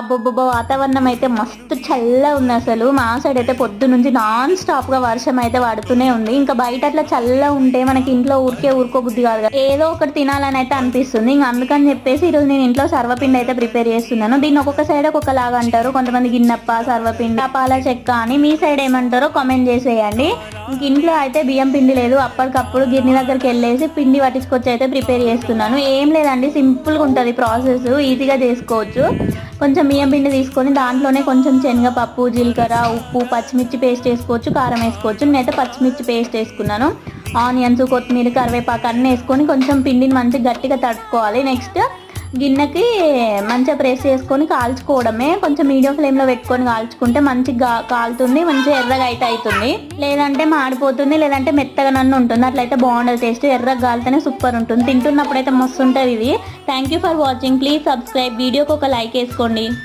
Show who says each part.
Speaker 1: అబ్బబ్బబ్బ వాతావరణం అయితే మస్తు చల్లగా ఉంది అసలు. మా సైడ్ అయితే పొద్దు నుంచి నాన్ స్టాప్గా వర్షం అయితే పడుతూనే ఉంది. ఇంకా బయట అట్లా చల్లగా ఉంటే మనకి ఇంట్లో ఊరికే ఊరుకో బుద్ధి కాదు కదా. ఏదో ఒకటి తినాలని అయితే అనిపిస్తుంది. ఇంకా అందుకని చెప్పేసి ఈరోజు నేను ఇంట్లో సర్వపిండి అయితే ప్రిపేర్ చేస్తున్నాను. దీన్ని ఒక్కొక్క సైడ్ ఒక్కొక్కలాగా అంటారు. కొంతమంది గిన్నెప్ప సర్వపిండి పాల చెక్క అని మీ సైడ్ ఏమంటారో కామెంట్ చేసేయండి. ఇంట్లో అయితే బియ్యం పిండి లేదు. అప్పటికప్పుడు గిన్నె దగ్గరికి వెళ్ళేసి పిండి పట్టించుకొచ్చి అయితే ప్రిపేర్ చేస్తున్నాను. ఏం లేదండి సింపుల్గా ఉంటుంది ప్రాసెస్ ఈజీగా చేసుకోవచ్చు. కొంచెం బియ్యం పిండి తీసుకొని దాంట్లోనే కొంచెం శనగపప్పు జీలకర్ర ఉప్పు పచ్చిమిర్చి పేస్ట్ వేసుకోవచ్చు కారం వేసుకోవచ్చు. నేనైతే పచ్చిమిర్చి పేస్ట్ వేసుకున్నాను. ఆనియన్స్ కొత్తిమీర కరివేపాకు అన్నీ వేసుకొని కొంచెం పిండిని మంచిగా గట్టిగా తడుపుకోవాలి. నెక్స్ట్ గిన్నెకి మంచిగా ప్రెస్ చేసుకొని కాల్చుకోవడమే కొంచెం మీడియం ఫ్లేమ్లో పెట్టుకొని కాల్చుకుంటే మంచిగా కాలుతుంది మంచిగా ఎర్రగా అయితే అవుతుంది లేదంటే మాడిపోతుంది లేదంటే మెత్తగా నన్ను ఉంటుంది. అట్లయితే బాగుండదు టేస్ట్ ఎర్రగా కాలితేనే సూపర్ ఉంటుంది. తింటున్నప్పుడు అయితే మస్తు ఉంటుంది ఇది. Thank you for watching please subscribe వీడియోకి ఒక లైక్ వేసుకోండి.